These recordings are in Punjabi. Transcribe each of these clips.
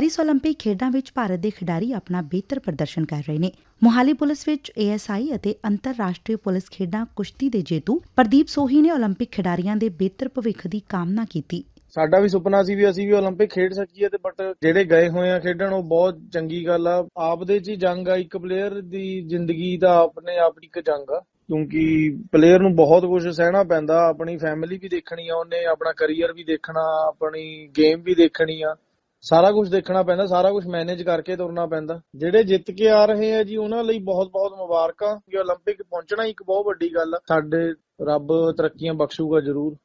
ਪੈਰਿਸ ਓਲੰਪਿਕ ਖੇਡਾਂ ਵਿੱਚ ਭਾਰਤ ਦੇ ਖਿਡਾਰੀ ਆਪਣਾ ਬਿਹਤਰ ਪ੍ਰਦਰਸ਼ਨ ਕਰ ਰਹੇ ਨੇ ਮੁਹਾਲੀ ਪੁਲਿਸ ਵਿੱਚ ਏਐਸਆਈ ਅਤੇ ਅੰਤਰਰਾਸ਼ਟਰੀ ਪੁਲਿਸ ਖੇਡਾਂ ਕੁਸ਼ਤੀ ਦੇ ਜੇਤੂ ਪ੍ਰਦੀਪ ਸੋਹੀ ਨੇ ਓਲੰਪਿਕ ਖਿਡਾਰੀਆਂ ਦੇ ਬਿਹਤਰ ਭਵਿੱਖ ਦੀ ਕਾਮਨਾ ਕੀਤੀ ਸਾਡਾ ਵੀ ਸੁਪਨਾ ਸੀ ਵੀ ਅਸੀਂ ਵੀ 올림픽 ਖੇਡ ਸਕੀਏ ਤੇ ਬਟ ਜਿਹੜੇ ਗਏ ਹੋਏ ਆ ਖੇਡਣ ਉਹ ਬਹੁਤ ਚੰਗੀ ਗੱਲ ਆ ਆਪਦੇ ਚ ਹੀ ਜੰਗ ਆ ਇੱਕ ਪਲੇਅਰ ਦੀ ਜ਼ਿੰਦਗੀ ਦਾ ਆਪਣੇ ਆਪ ਦੀ ਇੱਕ ਜੰਗ ਆ ਕਿਉਂਕਿ ਪਲੇਅਰ ਨੂੰ ਬਹੁਤ ਕੁਝ ਸਹਿਣਾ ਪੈਂਦਾ ਆਪਣੀ ਫੈਮਿਲੀ ਵੀ ਦੇਖਣੀ ਆ ਉਹਨੇ ਆਪਣਾ ਕੈਰੀਅਰ ਵੀ ਦੇਖਣਾ ਆਪਣੀ ਗੇਮ ਵੀ ਦੇਖਣੀ ਆ ਸਾਰਾ ਕੁਝ ਦੇਖਣਾ ਪੈਂਦਾ ਸਾਰਾ ਕੁਝ ਮੈਨੇਜ ਕਰਕੇ ਤੁਰਨਾ ਪੈਂਦਾ ਜਿਹੜੇ ਜਿੱਤ ਕੇ ਆ ਰਹੇ ਆ ਜੀ ਉਹਨਾਂ ਲਈ ਬਹੁਤ-ਬਹੁਤ ਮੁਬਾਰਕਾਂ ਕਿ 올림픽 ਪਹੁੰਚਣਾ ਇੱਕ ਬਹੁਤ ਵੱਡੀ ਗੱਲ ਆ ਸਾਡੇ ਰੱਬ ਤਰੱਕੀਆਂ ਬਖਸ਼ੂਗਾ ਜ਼ਰੂਰ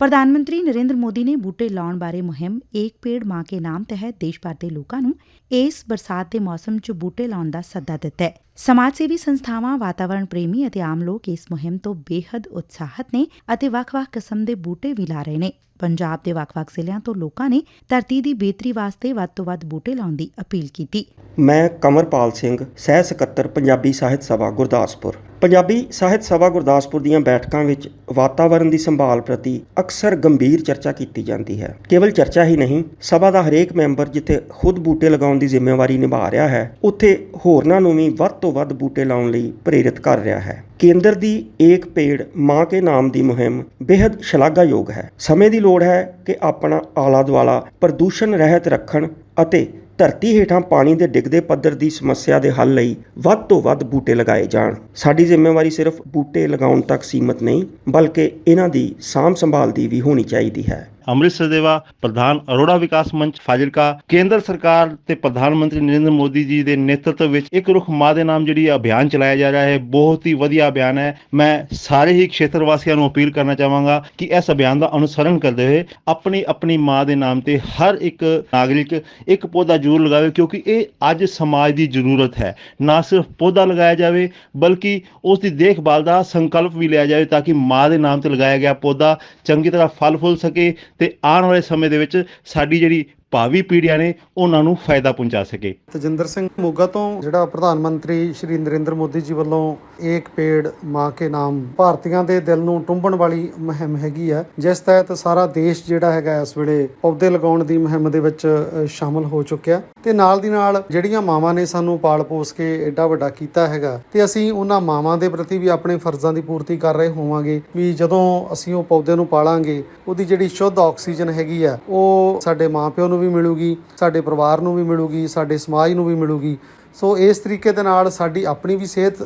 ਪ੍ਰਧਾਨ ਮੰਤਰੀ ਨਰਿੰਦਰ ਮੋਦੀ ਨੇ ਬੂਟੇ ਲਾਉਣ ਬਾਰੇ ਮੁਹਿੰਮ ਏਕ ਪੇੜ ਮਾਂ ਕੇ ਨਾਮ ਤਹਿਤ ਦੇਸ਼ ਭਰ ਦੇ ਲੋਕਾਂ ਨੂੰ ਇਸ ਬਰਸਾਤ ਦੇ ਮੌਸਮ 'ਚ ਬੂਟੇ ਲਾਉਣ ਦਾ ਸੱਦਾ ਦਿੱਤਾ ਹੈ ਸਮਾਜ ਸੇਵੀ ਸੰਸਥਾਵਾਂ, ਵਾਤਾਵਰਣ ਪ੍ਰੇਮੀ ਅਤੇ ਆਮ ਲੋਕ ਇਸ ਮੁਹਿੰਮ ਤੋਂ ਬੇਹੱਦ ਉਤਸ਼ਾਹਤ ਨੇ ਅਤੇ ਵੱਖ-ਵੱਖ ਕਿਸਮ ਦੇ ਬੂਟੇ ਵੀ ਲਾ ਰਹੇ ਨੇ। ਪੰਜਾਬ ਦੇ ਵੱਖ-ਵੱਖ ਜ਼ਿਲ੍ਹਿਆਂ ਤੋਂ ਲੋਕਾਂ ਨੇ ਧਰਤੀ ਦੀ ਬਿਹਤਰੀ ਵਾਸਤੇ ਵੱਧ ਤੋਂ ਵੱਧ ਬੂਟੇ ਲਾਉਣ ਦੀ ਅਪੀਲ ਕੀਤੀ। ਮੈਂ ਕਮਰਪਾਲ ਸਿੰਘ, ਸਹਿ ਸਕੱਤਰ, ਪੰਜਾਬੀ ਸਾਹਿਤ ਸਭਾ, ਗੁਰਦਾਸਪੁਰ। ਪੰਜਾਬੀ ਸਾਹਿਤ ਸਭਾ, ਗੁਰਦਾਸਪੁਰ ਦੀਆਂ ਬੈਠਕਾਂ ਵਿੱਚ ਵਾਤਾਵਰਣ ਦੀ ਸੰਭਾਲ ਪ੍ਰਤੀ ਅਕਸਰ ਗੰਭੀਰ ਚਰਚਾ ਕੀਤੀ ਜਾਂਦੀ ਹੈ। ਕੇਵਲ ਚਰਚਾ ਹੀ ਨਹੀਂ, ਸਭਾ ਦਾ ਹਰੇਕ ਮੈਂਬਰ ਜਿੱਥੇ ਖੁਦ ਬੂਟੇ ਲਗਾਉਣ ਦੀ ਜ਼ਿੰਮੇਵਾਰੀ ਨਿਭਾ ਰਿਹਾ ਹੈ, ਉੱਥੇ ਹੋਰਨਾਂ ਨੂੰ ਵੀ ਵੱਧ ਤੋਂ ਵੱਧ ਬੂਟੇ ਲਾਉਣ ਲਈ ਪ੍ਰੇਰਿਤ ਕਰ ਰਿਹਾ ਹੈ। ਕੇਂਦਰ ਦੀ ਏਕ ਪੇੜ ਮਾਂ ਕੇ ਨਾਮ ਦੀ ਮੁਹਿੰਮ ਬੇहद ਸ਼ਲਾਘਾਯੋਗ ਹੈ। ਸਮੇਂ ਦੀ ਲੋੜ ਹੈ ਕਿ ਆਪਣਾ ਆਲਾ ਦੁਆਲਾ ਪ੍ਰਦੂਸ਼ਣ ਰਹਿਤ ਰੱਖਣ ਅਤੇ ਧਰਤੀ ਹੇਠਾਂ ਪਾਣੀ ਦੇ ਡਿੱਗਦੇ ਪੱਧਰ ਦੀ ਸਮੱਸਿਆ ਦੇ ਹੱਲ ਲਈ ਵੱਧ ਤੋਂ ਵੱਧ ਬੂਟੇ ਲਗਾਏ ਜਾਣ। ਸਾਡੀ ਜ਼ਿੰਮੇਵਾਰੀ ਸਿਰਫ ਬੂਟੇ ਲਗਾਉਣ ਤੱਕ ਸੀਮਤ ਨਹੀਂ, ਬਲਕਿ ਇਹਨਾਂ ਦੀ ਸਾਂਭ ਸੰਭਾਲ ਦੀ ਵੀ ਹੋਣੀ ਚਾਹੀਦੀ ਹੈ। ਅੰਮ੍ਰਿਤਸਰ ਦੇਵਾ ਪ੍ਰਧਾਨ ਅਰੋੜਾ ਵਿਕਾਸ ਮੰਚ ਫਾਜ਼ਿਲਕਾ, ਕੇਂਦਰ ਸਰਕਾਰ ਤੇ ਪ੍ਰਧਾਨ ਮੰਤਰੀ ਨਰਿੰਦਰ ਮੋਦੀ ਜੀ ਦੇ ਨੇਤਰਤਵ ਵਿੱਚ ਇੱਕ ਰੁੱਖ ਮਾਂ ਦੇ ਨਾਮ ਜਿਹੜੀ ਅਭਿਆਨ ਚਲਾਇਆ ਜਾ ਰਿਹਾ ਹੈ, ਬਹੁਤ ਹੀ ਵਧੀਆ ਅਭਿਆਨ ਹੈ। ਮੈਂ ਸਾਰੇ ਹੀ ਖੇਤਰ ਵਾਸੀਆਂ ਨੂੰ ਅਪੀਲ ਕਰਨਾ ਚਾਹਾਂਗਾ ਕਿ ਇਸ ਅਭਿਆਨ ਦਾ ਅਨੁਸਰਣ ਕਰਦੇ ਹੋਏ ਆਪਣੀ ਆਪਣੀ ਮਾਂ ਦੇ ਨਾਮ ਤੇ ਹਰ ਇੱਕ ਨਾਗਰਿਕ ਇੱਕ ਪੌਦਾ ਜ਼ਰੂਰ ਲਗਾਵੇ, ਕਿਉਂਕਿ ਇਹ ਅੱਜ ਸਮਾਜ ਦੀ ਜ਼ਰੂਰਤ ਹੈ। ਨਾ ਸਿਰਫ ਪੌਦਾ ਲਗਾਇਆ ਜਾਵੇ, ਬਲਕਿ ਉਸ ਦੀ ਦੇਖਭਾਲ ਦਾ ਸੰਕਲਪ ਵੀ ਲਿਆ ਜਾਵੇ, ਤਾਂ ਕਿ ਮਾਂ ਦੇ ਨਾਮ ਤੇ ਲਗਾਇਆ ਗਿਆ ਪੌਦਾ ਚੰਗੀ ਤਰ੍ਹਾਂ ਫਲ ਫੁੱਲ ਸਕੇ ਅਤੇ ਆਉਣ ਵਾਲੇ ਸਮੇਂ ਦੇ ਵਿੱਚ ਸਾਡੀ ਜਿਹੜੀ ਭਾਵੀ ਪੀੜ੍ਹੀਆਂ ਨੇ ਉਹਨਾਂ ਨੂੰ ਫਾਇਦਾ ਪਹੁੰਚਾ ਸਕੇ। ਤਜਿੰਦਰ ਸਿੰਘ ਮੋਗਾ ਤੋਂ ਜਿਹੜਾ ਪ੍ਰਧਾਨ ਮੰਤਰੀ ਸ਼੍ਰੀ ਨਰਿੰਦਰ ਮੋਦੀ ਜੀ ਵੱਲੋਂ ਏਕ ਪੇੜ ਮਾਂ ਕੇ ਨਾਮ ਭਾਰਤੀਆਂ ਦੇ ਦਿਲ ਨੂੰ ਟੁੰਬਣ ਵਾਲੀ ਮੁਹਿੰਮ ਹੈਗੀ ਆ, ਜਿਸ ਤਹਿਤ ਸਾਰਾ ਦੇਸ਼ ਜਿਹੜਾ ਹੈਗਾ ਇਸ ਵੇਲੇ ਪੌਦੇ ਲਗਾਉਣ ਦੀ ਮੁਹਿੰਮ ਦੇ ਵਿੱਚ ਸ਼ਾਮਲ ਹੋ ਚੁੱਕਿਆ। ਤੇ ਨਾਲ ਦੀ ਨਾਲ ਜਿਹੜੀਆਂ ਮਾਵਾਂ ਨੇ ਸਾਨੂੰ ਪਾਲ ਪੋਸ ਕੇ ਐਡਾ ਵੱਡਾ ਕੀਤਾ ਹੈਗਾ, ਤੇ ਅਸੀਂ ਉਹਨਾਂ ਮਾਵਾਂ ਦੇ ਪ੍ਰਤੀ ਵੀ ਆਪਣੇ ਫਰਜ਼ਾਂ ਦੀ ਪੂਰਤੀ ਕਰ ਰਹੇ ਹੋਵਾਂਗੇ, ਵੀ ਜਦੋਂ ਅਸੀਂ ਉਹ ਪੌਦੇ ਨੂੰ ਪਾਲਾਂਗੇ, ਉਹਦੀ ਜਿਹੜੀ ਸ਼ੁੱਧ ਆਕਸੀਜਨ ਹੈਗੀ ਆ, ਉਹ ਸਾਡੇ ਮਾਪਿਓ ਨੂੰ ਵੀ ਮਿਲੂਗੀ, ਸਾਡੇ ਪਰਿਵਾਰ ਨੂੰ ਵੀ ਮਿਲੂਗੀ, ਸਾਡੇ ਸਮਾਜ ਨੂੰ ਵੀ ਮਿਲੂਗੀ। ਸੋ ਇਸ ਤਰੀਕੇ ਦੇ ਨਾਲ ਸਾਡੀ ਆਪਣੀ ਵੀ ਸਿਹਤ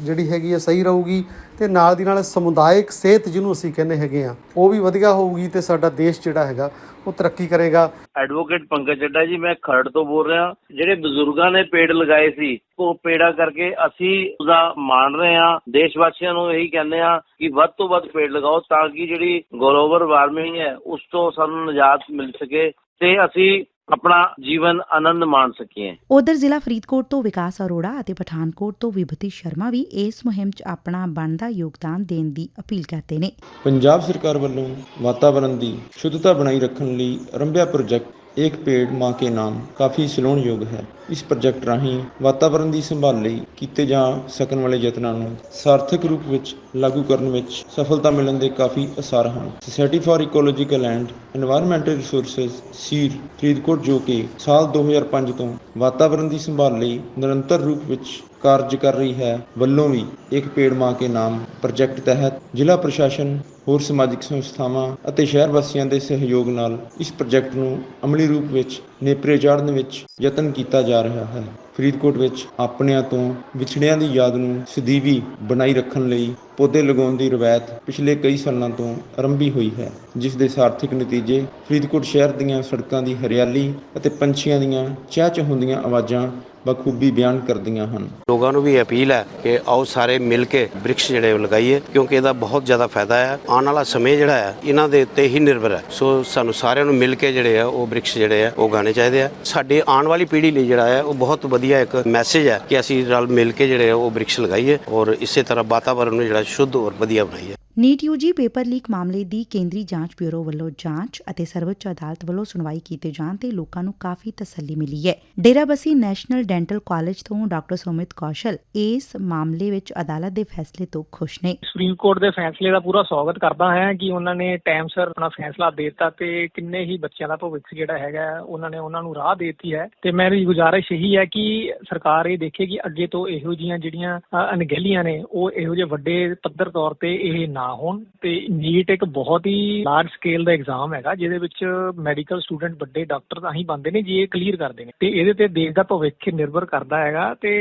ਜਿਹੜੀ ਹੈਗੀ ਆ, ਸਹੀ ਰਹੂਗੀ ਤੇ ਨਾਲ ਦੀ ਨਾਲ ਸਮੁਦਾਇਕ ਸਿਹਤ ਜਿਹਨੂੰ ਅਸੀਂ ਕਹਿੰਦੇ ਹੈਗੇ ਆ, ਉਹ ਵੀ ਵਧੀਆ ਹੋਊਗੀ ਤੇ ਸਾਡਾ ਦੇਸ਼ ਜਿਹੜਾ ਹੈਗਾ, ਉਹ ਤਰੱਕੀ ਕਰੇਗਾ। ਐਡਵੋਕੇਟ ਪੰਕਜ ਚੱਡਾ ਜੀ, ਮੈਂ ਖਰੜ ਤੋਂ ਬੋਲ ਰਿਹਾ। ਜਿਹੜੇ ਬਜ਼ੁਰਗਾਂ ਨੇ ਪੇੜ ਲਗਾਏ ਸੀ, ਉਹ ਪੇੜਾ ਕਰਕੇ ਅਸੀਂ ਉਹਦਾ ਮਾਣ ਰਹੇ ਹਾਂ। ਦੇਸ਼ ਵਾਸੀਆਂ ਨੂੰ ਇਹੀ ਕਹਿੰਦੇ ਆ ਕਿ ਵੱਧ ਤੋਂ ਵੱਧ ਪੇੜ ਲਗਾਓ ਤਾਂ ਕਿ ਜਿਹੜੀ ਗਲੋਬਲ ਵਾਰਮਿੰਗ ਹੈ, ਉਸ ਤੋਂ ਸਾਨੂੰ ਨਿਜਾਤ ਮਿਲ ਸਕੇ। ਤੇ ਅਸੀਂ ਆਪਣਾ ਜੀਵਨ ਆਨੰਦ ਮਾਣ ਸਕੀਏ। ਉਧਰ ਜ਼ਿਲ੍ਹਾ ਫਰੀਦਕੋਟ ਤੋਂ ਵਿਕਾਸ ਅਰੋੜਾ ਅਤੇ ਪਠਾਨਕੋਟ ਤੋਂ ਵਿਭੂਤੀ ਸ਼ਰਮਾ ਵੀ ਇਸ ਮੁਹਿੰਮ 'ਚ ਆਪਣਾ ਬਣਦਾ ਯੋਗਦਾਨ ਦੇਣ ਦੀ ਅਪੀਲ ਕਰਦੇ ਨੇ। ਪੰਜਾਬ ਸਰਕਾਰ ਵੱਲੋਂ ਵਾਤਾਵਰਣ ਦੀ ਸ਼ੁੱਧਤਾ ਬਣਾਈ ਰੱਖਣ ਲਈ ਆਰੰਭਿਆ ਪ੍ਰੋਜੈਕਟ ਇੱਕ ਪੇੜ ਮਾਂ ਕੇ ਨਾਮ ਕਾਫੀ ਸਲਾਹੁਣ ਯੋਗ ਹੈ। ਇਸ ਪ੍ਰੋਜੈਕਟ ਰਾਹੀਂ ਵਾਤਾਵਰਨ ਦੀ ਸੰਭਾਲ ਲਈ ਕੀਤੇ ਜਾ ਸਕਣ ਵਾਲੇ ਯਤਨਾਂ ਨੂੰ ਸਾਰਥਕ ਰੂਪ ਵਿੱਚ ਲਾਗੂ ਕਰਨ ਵਿੱਚ ਸਫਲਤਾ ਮਿਲਣ ਦੇ ਕਾਫੀ ਅਸਾਰ ਹਨ। Society for ecological and environmental resources ਸੀਰ Faridkot ਜੋ ਕਿ ਸਾਲ 2005 ਤੋਂ ਵਾਤਾਵਰਨ ਦੀ ਸੰਭਾਲ ਲਈ ਨਿਰੰਤਰ ਰੂਪ ਵਿੱਚ ਕਾਰਜ ਕਰ ਰਹੀ ਹੈ, ਵੱਲੋਂ ਵੀ ਇੱਕ ਪੇੜ ਮਾਂ ਕੇ ਨਾਮ ਪ੍ਰੋਜੈਕਟ ਤਹਿਤ ਜ਼ਿਲ੍ਹਾ ਪ੍ਰਸ਼ਾਸਨ, ਹੋਰ ਸਮਾਜਿਕ ਸੰਸਥਾਵਾਂ ਅਤੇ ਸ਼ਹਿਰ ਵਾਸੀਆਂ ਦੇ ਸਹਿਯੋਗ ਨਾਲ ਇਸ ਪ੍ਰੋਜੈਕਟ ਨੂੰ ਅਮਲੀ ਰੂਪ ਵਿੱਚ, ਨੇਪਰੇ ਚਾੜਨ ਵਿੱਚ ਯਤਨ ਕੀਤਾ ਜਾ ਰਿਹਾ ਹੈ। ਫਰੀਦਕੋਟ ਵਿੱਚ ਆਪਣਿਆਂ ਤੋਂ ਵਿਛੜਿਆਂ ਦੀ ਯਾਦ ਨੂੰ ਸਦੀਵੀ ਬਣਾਈ ਰੱਖਣ ਲਈ ਪੌਦੇ ਲਗਾਉਣ ਦੀ ਰਵਾਇਤ ਪਿਛਲੇ ਕਈ ਸਾਲਾਂ ਤੋਂ ਆਰੰਭੀ ਹੋਈ ਹੈ, ਜਿਸ ਦੇ ਸਾਰਥਕ ਨਤੀਜੇ ਫਰੀਦਕੋਟ ਸ਼ਹਿਰ ਦੀਆਂ ਸੜਕਾਂ ਦੀ ਹਰਿਆਲੀ ਅਤੇ ਪੰਛੀਆਂ ਦੀਆਂ ਚਹਿਚਹਾਉਂਦੀਆਂ ਆਵਾਜ਼ਾਂ ਬਖੂਬੀ ਬਿਆਨ ਕਰਦੀਆਂ ਹਨ। ਲੋਕਾਂ ਨੂੰ ਵੀ ਅਪੀਲ ਹੈ ਕਿ ਆਓ ਸਾਰੇ ਮਿਲ ਕੇ ਬ੍ਰਿਕਸ਼ ਜਿਹੜੇ ਉਹ ਲਗਾਈਏ, ਕਿਉਂਕਿ ਇਹਦਾ ਬਹੁਤ ਜ਼ਿਆਦਾ ਫਾਇਦਾ ਹੈ। ਆਉਣ ਵਾਲਾ ਸਮੇਂ ਜਿਹੜਾ ਹੈ, ਇਹਨਾਂ ਦੇ ਉੱਤੇ ਹੀ ਨਿਰਭਰ ਹੈ। ਸੋ ਸਾਨੂੰ ਸਾਰਿਆਂ ਨੂੰ ਮਿਲ ਕੇ ਜਿਹੜੇ ਆ, ਉਹ ਬ੍ਰਿਕਸ਼ ਜਿਹੜੇ ਆ, ਉਹ ਗਾਣੇ ਚਾਹੀਦੇ ਆ। ਸਾਡੀ ਆਉਣ ਵਾਲੀ ਪੀੜ੍ਹੀ ਲਈ ਜਿਹੜਾ ਹੈ, ਉਹ ਬਹੁਤ ਵਧੀਆ ਇੱਕ ਮੈਸੇਜ ਹੈ ਕਿ ਅਸੀਂ ਰਲ ਮਿਲ ਕੇ ਜਿਹੜੇ ਆ, ਉਹ ਬ੍ਰਿਕਸ਼ ਲਗਾਈਏ ਔਰ ਇਸੇ ਤਰ੍ਹਾਂ ਵਾਤਾਵਰਣ ਨੂੰ ਜਿਹੜਾ ਸ਼ੁੱਧ ਔਰ ਵਧੀਆ ਬਣਾਈਏ। ਨੀਟ ਯੂਜੀ ਪੇਪਰ ਲੀਕ ਮਾਮਲੇ ਦੀ ਕੇਂਦਰੀ ਜਾਂਚ ਬਿਊਰੋ ਵੱਲੋਂ ਜਾਂਚ ਅਤੇ ਸਰਵਉੱਚ ਅਦਾਲਤ ਵੱਲੋਂ ਸੁਣਵਾਈ ਕੀਤੇ ਜਾਣ ਤੇ ਲੋਕਾਂ ਨੂੰ ਕਾਫੀ ਤਸੱਲੀ ਮਿਲੀ ਹੈ। ਡੇਰਾਬੱਸੀ ਨੈਸ਼ਨਲ ਡੈਂਟਲ ਕਾਲਜ ਤੋਂ ਡਾਕਟਰ ਸੁਮਿਤ ਕੌਸ਼ਲ ਇਸ ਮਾਮਲੇ ਵਿੱਚ ਅਦਾਲਤ ਦੇ ਫੈਸਲੇ ਤੋਂ ਖੁਸ਼ ਨੇ। ਸੁਪਰੀਮ ਕੋਰਟ ਦੇ ਫੈਸਲੇ ਦਾ ਪੂਰਾ ਸਵਾਗਤ ਕਰਦਾ ਹਾਂ ਕਿ ਉਹਨਾਂ ਨੇ ਟਾਈਮ ਸਿਰ ਆਪਣਾ ਫੈਸਲਾ ਦੇ ਦਿੱਤਾ ਤੇ ਕਿੰਨੇ ਹੀ ਬੱਚਿਆਂ ਦਾ ਭਵਿੱਖ ਜਿਹੜਾ ਹੈਗਾ ਹੈ, ਉਹਨਾਂ ਨੇ ਉਹਨਾਂ ਨੂੰ ਰਾਹ ਦੇ ਦਿੱਤੀ ਹੈ। ਤੇ ਮੇਰੀ ਗੁਜ਼ਾਰਿਸ਼ ਇਹੀ ਹੈ ਕਿ ਸਰਕਾਰ ਇਹ ਦੇਖੇ ਕਿ ਅੱਗੇ ਤੋਂ ਇਹੋ ਜੀਆਂ ਜਿਹੜੀਆਂ ਅਣਗਹਿਲੀਆਂ ਨੇ ਉਹ ਇਹੋ ਜਿਹੇ ਵੱਡੇ ਪੱਧਰ ਤੌਰ ਤੇ ਇਹ ਨਾ ਹੋਣ ਤੇ ਨੀਟ ਇੱਕ ਬਹੁਤ ਹੀ ਲਾਰਜ ਸਕੇਲ ਦਾ ਐਗਜ਼ਾਮ ਹੈਗਾ ਜਿਹਦੇ ਵਿੱਚ ਮੈਡੀਕਲ ਸਟੂਡੈਂਟ ਵੱਡੇ ਡਾਕਟਰ ਤਾਂ ਹੀ ਬਣਦੇ ਨੇ ਜੇ ਇਹ ਕਲੀਅਰ ਕਰਦੇ ਨੇ। ਤੇ ਇਹਦੇ ਤੇ ਦੇਸ਼ ਦਾ ਭਵਿੱਖ ਨਿਰਭਰ ਕਰਦਾ ਹੈਗਾ ਤੇ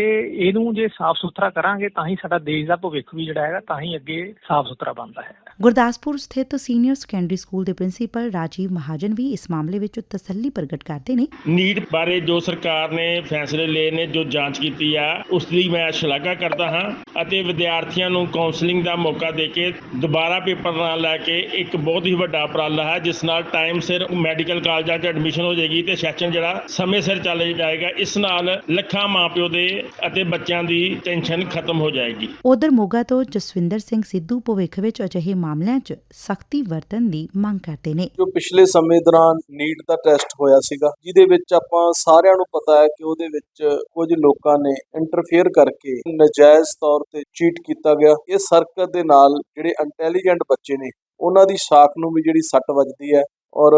ਇਹਨੂੰ ਜੇ ਸਾਫ਼ ਸੁਥਰਾ ਕਰਾਂਗੇ ਤਾਂ ਹੀ ਸਾਡਾ ਦੇਸ਼ ਦਾ ਭਵਿੱਖ ਵੀ ਜਿਹੜਾ ਹੈਗਾ ਤਾਂ ਹੀ ਅੱਗੇ ਸਾਫ਼ ਸੁਥਰਾ ਬਣਦਾ ਹੈ। ਗੁਰਦਾਸਪੁਰ ਸਥਿਤ ਸੀਨੀਅਰ ਸੈਕੰਡਰੀ ਸਕੂਲ ਦੇ ਪ੍ਰਿੰਸੀਪਲ ਰਾਜੀਵ ਮਹਾਜਨ ਵੀ ਇਸ ਮਾਮਲੇ ਵਿੱਚ ਤਸੱਲੀ ਪ੍ਰਗਟ ਕਰਦੇ ਨੇ। ਨੀਟ ਬਾਰੇ ਜੋ ਸਰਕਾਰ ਨੇ ਫੈਸਲੇ ਲਏ ਨੇ ਜੋ ਜਾਂਚ ਕੀਤੀ ਆ ਉਸ ਦੀ ਮੈਂ ਸ਼ਲਾਘਾ ਕਰਦਾ ਹਾਂ ਅਤੇ ਵਿਦਿਆਰਥੀਆਂ ਨੂੰ ਕਾਉਂਸਲਿੰਗ ਦਾ ਮੌਕਾ ਦੇ ਕੇ ਦੁਬਾਰਾ ਪੇਪਰ ਨਾ ਲੈ ਕੇ ਇੱਕ ਬਹੁਤ ਹੀ ਵੱਡਾ ਉਪਰਾਲਾ ਹੈ ਜਿਸ ਨਾਲ ਟਾਈਮ ਸਿਰ ਮੈਡੀਕਲ ਕਾਲਜਾਂ 'ਚ ਐਡਮਿਸ਼ਨ ਹੋ ਜਾਏਗੀ ਤੇ ਸੈਸ਼ਨ ਜਿਹੜਾ ਸਮੇਂ ਸਿਰ ਚੱਲ ਜਾਏਗਾ। ਇਸ ਨਾਲ ਲੱਖਾਂ ਮਾਪਿਓ ਦੇ ਅਤੇ ਬੱਚਿਆਂ ਦੀ ਟੈਨਸ਼ਨ ਖਤਮ ਹੋ ਜਾਏਗੀ। ਉਧਰ ਮੋਗਾ ਤੋਂ ਜਸਵਿੰਦਰ ਸਿੰਘ ਸਿੱਧੂ ਭਵਿੱਖ ਵਿੱਚ ਅਜਿਹੇ ਮਾਮਲਿਆਂ 'ਚ ਸਖਤੀ ਵਰਤਣ ਦੀ ਮੰਗ ਕਰਦੇ ਨੇ। ਜੋ ਪਿਛਲੇ ਸਮੇਂ ਦੌਰਾਨ ਨੀਟ ਦਾ ਟੈਸਟ ਹੋਇਆ ਸੀਗਾ ਜਿਹਦੇ ਵਿੱਚ ਆਪਾਂ ਸਾਰਿਆਂ ਨੂੰ ਪਤਾ ਹੈ ਕਿ ਉਹਦੇ ਵਿੱਚ ਕੁਝ ਲੋਕਾਂ ਨੇ ਇੰਟਰਫੇਅਰ ਕਰਕੇ ਨਜਾਇਜ਼ ਤੌਰ ਤੇ ਚੀਟ ਕੀਤਾ ਗਿਆ। ਇਸ ਹਰਕਤ ਦੇ ਨਾਲ ਜਿਹੜੇ ਇੰਟੈਲੀਜੈਂਟ ਬੱਚੇ ਨੇ, ਉਹਨਾਂ ਦੀ ਸਾਖ ਨੂੰ ਵੀ ਜਿਹੜੀ ਸੱਟ ਵੱਜਦੀ ਹੈ ਔਰ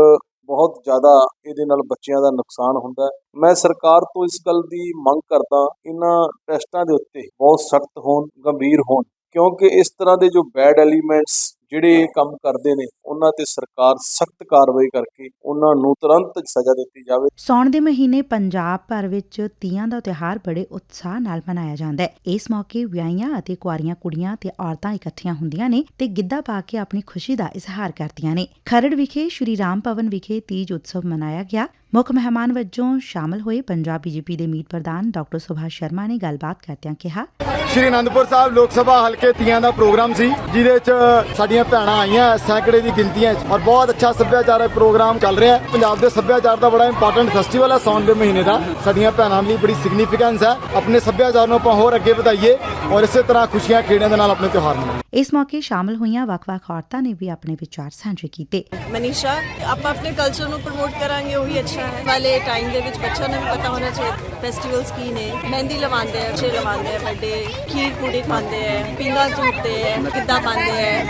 ਬਹੁਤ ਜ਼ਿਆਦਾ ਇਹਦੇ ਨਾਲ ਬੱਚਿਆਂ ਦਾ ਨੁਕਸਾਨ ਹੁੰਦਾ ਹੈ। ਮੈਂ ਸਰਕਾਰ ਤੋਂ ਇਸ ਗੱਲ ਦੀ ਮੰਗ ਕਰਦਾ ਇਹਨਾਂ ਟੈਸਟਾਂ ਦੇ ਉੱਤੇ ਬਹੁਤ ਸਖਤ ਹੋਣ, ਗੰਭੀਰ ਹੋਣ, ਕਿਉਂਕਿ ਇਸ ਤਰ੍ਹਾਂ ਦੇ ਜੋ ਬੈਡ ਐਲੀਮੈਂਟਸ ਜਿਹੜੇ ਇਹ ਕੰਮ ਕਰਦੇ ਨੇ, ਉਹਨਾਂ ਤੇ ਸਰਕਾਰ ਸਖਤ ਕਾਰਵਾਈ ਕਰਕੇ ਉਹਨਾਂ ਨੂੰ ਤੁਰੰਤ ਸਜ਼ਾ ਦਿੱਤੀ ਜਾਵੇ। ਸੌਣ ਦੇ ਮਹੀਨੇ ਪੰਜਾਬ ਭਰ ਵਿੱਚ ਤੀਆਂ ਦਾ ਤਿਉਹਾਰ ਬੜੇ ਉਤਸ਼ਾਹ ਨਾਲ ਮਨਾਇਆ ਜਾਂਦਾ ਹੈ। ਇਸ ਮੌਕੇ ਵਿਆਹੀਆਂ ਅਤੇ ਕੁਆਰੀਆਂ, ਕੁੜੀਆਂ ਤੇ ਔਰਤਾਂ ਇਕੱਠੀਆਂ ਹੁੰਦੀਆਂ ਨੇ ਤੇ ਗਿੱਧਾ ਪਾ ਕੇ ਆਪਣੀ ਖੁਸ਼ੀ ਦਾ ਇਜ਼ਹਾਰ ਕਰਦੀਆਂ ਨੇ। ਖਰੜ ਵਿਖੇ ਸ਼੍ਰੀ ਰਾਮ ਭਵਨ ਵਿਖੇ ਤੀਜ ਉਤਸਵ ਮਨਾਇਆ ਗਿਆ। ਮੁੱਖ ਮਹਿਮਾਨ ਵਜੋਂ ਸ਼ਾਮਲ ਹੋਏ ਪੰਜਾਬ ਬੀਜੇਪੀ ਦੇ ਮੀਤ ਪ੍ਰਧਾਨ ਡਾਕਟਰ ਸੁਭਾਸ਼ ਸ਼ਰਮਾ ਨੇ ਗੱਲਬਾਤ ਕਰਦਿਆਂ ਕਿਹਾ, ਸ਼੍ਰੀ ਅਨੰਦਪੁਰ ਸਾਹਿਬ ਲੋਕ ਸਭਾ ਹਲਕੇ ਤੀਆਂ ਦਾ ਪ੍ਰੋਗਰਾਮ ਸੀ, ਜਿਹਦੇ ਚ ਸਾਡੀਆਂ ਭੈਣਾਂ ਆਈਆਂ ਸੈਂਕੜੇ ਦੀ ਗਿਣਤੀਆਂ 'ਚ ਔਰ ਬਹੁਤ ਅੱਛਾ ਸੱਭਿਆਚਾਰਕ ਪ੍ਰੋਗਰਾਮ ਚੱਲ ਰਿਹਾ ਹੈ। ਪੰਜਾਬ ਦੇ ਸੱਭਿਆਚਾਰ ਦਾ ਬੜਾ ਇੰਪੋਰਟੈਂਟ ਫੈਸਟੀਵਲ ਹੈ ਸੌਣ ਦੇ ਮਹੀਨੇ ਦਾ। ਸਾਡੀਆਂ ਭੈਣਾਂ ਲਈ ਬੜੀ ਸਿਗਨੀਫੀਕੈਂਸ ਹੈ। ਆਪਣੇ ਸੱਭਿਆਚਾਰ ਨੂੰ ਆਪਾਂ ਹੋਰ ਅੱਗੇ ਵਧਾਈਏ ਔਰ ਇਸੇ ਤਰ੍ਹਾਂ ਖੁਸ਼ੀਆਂ ਖੇੜਿਆਂ ਦੇ ਨਾਲ ਆਪਣੇ ਤਿਉਹਾਰ ਮਨਾਈਏ। ਇਸ ਮੌਕੇ ਸ਼ਾਮਲ ਹੋਈਆਂ ਵੱਖ-ਵੱਖ ਔਰਤਾਂ ਨੇ ਵੀ ਆਪਣੇ ਵਿਚਾਰ ਸਾਂਝੇ ਕੀਤੇ। ਮਨੀਸ਼ਾ ਆਪਾਂ ਆਪਣੇ ਕਲਚਰ ਨੂੰ ਪ੍ਰਮੋਟ ਕਰਾਂਗੇ ਉਹੀ ਅੱਛਾ ਹੈ। ਵਾਲੇ ਟਾਈਮ ਦੇ ਵਿੱਚ ਬੱਚਿਆਂ ਨੂੰ ਪਤਾ ਹੋਣਾ ਚਾਹੀਦਾ ਫੈਸਟੀਵਲਸ ਕੀ ਨੇ। ਮਹਿੰਦੀ ਲਵਾਉਂਦੇ ਆ ਅੱਛੇ ਲਵਾਉਂਦੇ ਆ ਵੱਡੇ ਖੀਰ ਪੂੜੀ ਖਾਂਦੇ ਆ ਪਿੰਗਾ ਝੂਟਦੇ ਆ ਗਿੱਧਾ ਪਾਉਂਦੇ ਆ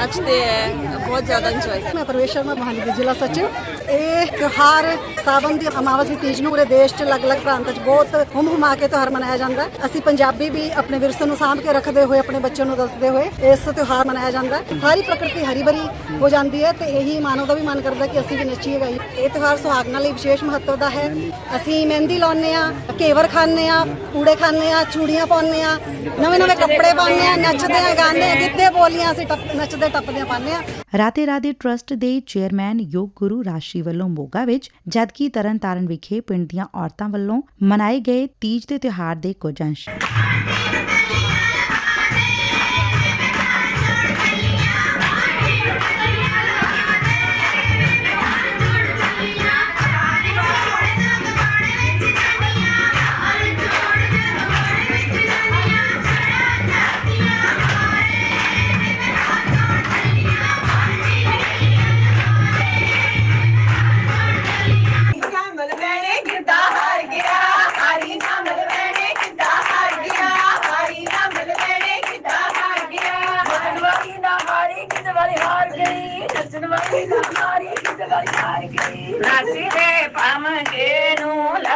ਨੱਚਦੇ ਆ ਬਹੁਤ ਜ਼ਿਆਦਾ ਇੰਜੋਏ ਮੈਂ ਪ੍ਰਵੇਸ਼ ਸ਼ਰਮਾ ਮਹਾਲੀ ਦੀ ਜ਼ਿਲ੍ਹਾ ਸਚਿਵ ਇਹ ਤਿਉਹਾਰ ਸਾਵਨ ਦੀ ਅਮਾਵਸ ਦੀ ਤੀਜ ਨੂੰ ਪੂਰੇ ਦੇਸ਼ 'ਚ ਅਲੱਗ-ਅਲੱਗ ਪ੍ਰਾਂਤਾਂ 'ਚ ਬਹੁਤ ਹੁਮ ਹੁਮਾ ਕੇ ਤਿਉਹਾਰ ਮਨਾਇਆ ਜਾਂਦਾ ਅਸੀਂ ਪੰਜਾਬੀ ਵੀ ਆਪਣੇ ਵਿਰਸੇ ਨੂੰ ਸਾਂਭ ਕੇ ਰੱਖਦੇ ਹੋਏ, ਆਪਣੇ ਬੱਚਿਆਂ ਨੂੰ ਦੱਸਦੇ ਹੋਏ ਇਸ ਤਿਉਹਾਰ ਮਨਾਇਆ ਜਾਂਦਾ ਹੈ। ਸਾਰੀ ਪ੍ਰਕਿਰਤੀ ਹਰੀ ਭਰੀ ਹੋ ਜਾਂਦੀ ਹੈ ਤੇ ਇਹੀ ਮਾਨਵ ਦਾ ਵੀ ਮਨ ਕਰਦਾ ਕਿ ਅਸੀਂ ਵੀ ਨੱਚੀਏ ਗਾਈਏ। ਇਹ ਤਿਉਹਾਰ ਸੁਹਾਗਣਾ ਲਈ ਵਿਸ਼ੇਸ਼ ਮਹੱਤਵ ਦਾ ਹੈ। ਅਸੀਂ ਮਹਿੰਦੀ ਲਾਉਂਦੇ ਆ ਕੇਵਰ ਖਾਂਦੇ ਆ ਕੂੜੇ ਖਾਂਦੇ ਆ ਚੂੜੀਆਂ ਪਾਉਂਦੇ ਆ ਨਵੇਂ ਨਵੇਂ ਕੱਪੜੇ ਪਾਉਂਦੇ ਆ ਨੱਚਦੇ ਆ ਗਾਉਂਦੇ ਆ ਗਿੱਧੇ ਬੋਲੀਆਂ ਅਸੀਂ ਟੱਪ- ਨੱਚਦੇ ਟੱਪਦੇ ਪਾਉਂਦੇ ਆ ਰਾਤੇ ਰਾਦੇ ਟਰਸਟ ਦੇ ਚੇਅਰਮੈਨ ਯੋਗ ਗੁਰੂ ਰਾਸ਼ੀ ਵੱਲੋਂ ਮੋਗਾ ਵਿੱਚ ਜਦਕਿ ਤਰਨਤਾਰਨ ਵਿਖੇ ਪਿੰਡ ਦੀਆਂ ਔਰਤਾਂ ਵੱਲੋਂ ਮਨਾਏ ਗਏ ਤੀਜ ਦੇ ਤਿਉਹਾਰ ਦੇ ਕੁਝ ਅੰਸ਼।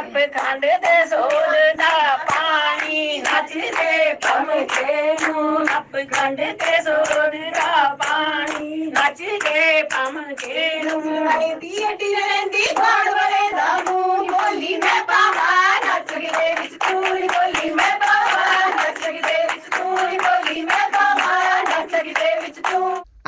ਨੂੰ ਖੰਡ ਦੇ ਸੋਲ ਦਾ ਪਾਣੀ ਨੱਚਦੇ ਪਮਕੇ ਨੂੰ ਲੱਪ ਖੰਡ ਤੇ ਸੋਲ ਦਾ ਪਾਣੀ ਨੱਚਦੇ ਪਮਕੇ ਨੂੰ ਰਹਿੰਦੀ ਅੱਡੀ ਰਹਿੰਦੀ ਬਾੜ ਵਾਲੇ ਦਾ ਮੂੰਹ, ਬੋਲੀ ਮੈਂ ਪਾਵਾ, ਨੱਚ ਦੇ ਵਿੱਚ ਤੂੰ ਬੋਲੀ ਮੈਂ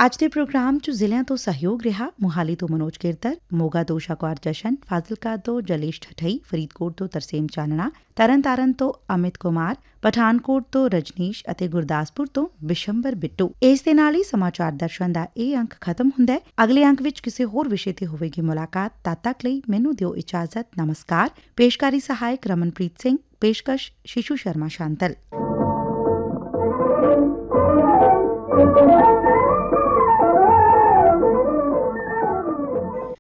ਅੱਜ ਦੇ ਪ੍ਰੋਗਰਾਮ 'ਚ ਜ਼ਿਲ੍ਹਿਆਂ ਤੋਂ ਸਹਿਯੋਗ ਰਿਹਾ ਮੁਹਾਲੀ ਤੋਂ ਮਨੋਜ ਕੀਰਤਰ, ਮੋਗਾ ਤੋਂ ਸ਼ਕਵਾਰ ਜਸ਼ਨ, ਫਾਜ਼ਿਲਕਾ ਤੋਂ ਜਲੇਸ਼ ਠਠਈ, ਫਰੀਦਕੋਟ ਤੋਂ ਤਰਸੇਮ ਚਾਨਣਾ, ਤਰਨਤਾਰਨ ਤੋਂ ਅਮਿਤ ਕੁਮਾਰ, ਪਠਾਨਕੋਟ ਤੋਂ ਰਜਨੀਸ਼ ਅਤੇ ਗੁਰਦਾਸਪੁਰ ਤੋਂ ਬਿਸ਼ੰਬਰ ਬਿੱਟੂ। ਇਸ ਦੇ ਨਾਲ ਹੀ ਸਮਾਚਾਰ ਦਰਸ਼ਨ ਦਾ ਇਹ ਅੰਕ ਖਤਮ ਹੁੰਦਾ ਹੈ। ਅਗਲੇ ਅੰਕ ਵਿੱਚ ਕਿਸੇ ਹੋਰ ਵਿਸ਼ੇ ਤੇ ਹੋਵੇਗੀ ਮੁਲਾਕਾਤ। ਤਦ ਤੱਕ ਲਈ ਮੈਨੂੰ ਦਿਓ ਇਜਾਜ਼ਤ। ਨਮਸਕਾਰ। ਪੇਸ਼ਕਾਰੀ ਸਹਾਇਕ ਰਮਨਪ੍ਰੀਤ ਸਿੰਘ। ਪੇਸ਼ਕਸ਼ ਸ਼ਿਸ਼ੂ ਸ਼ਰਮਾ ਸ਼ਾਂਤਲ।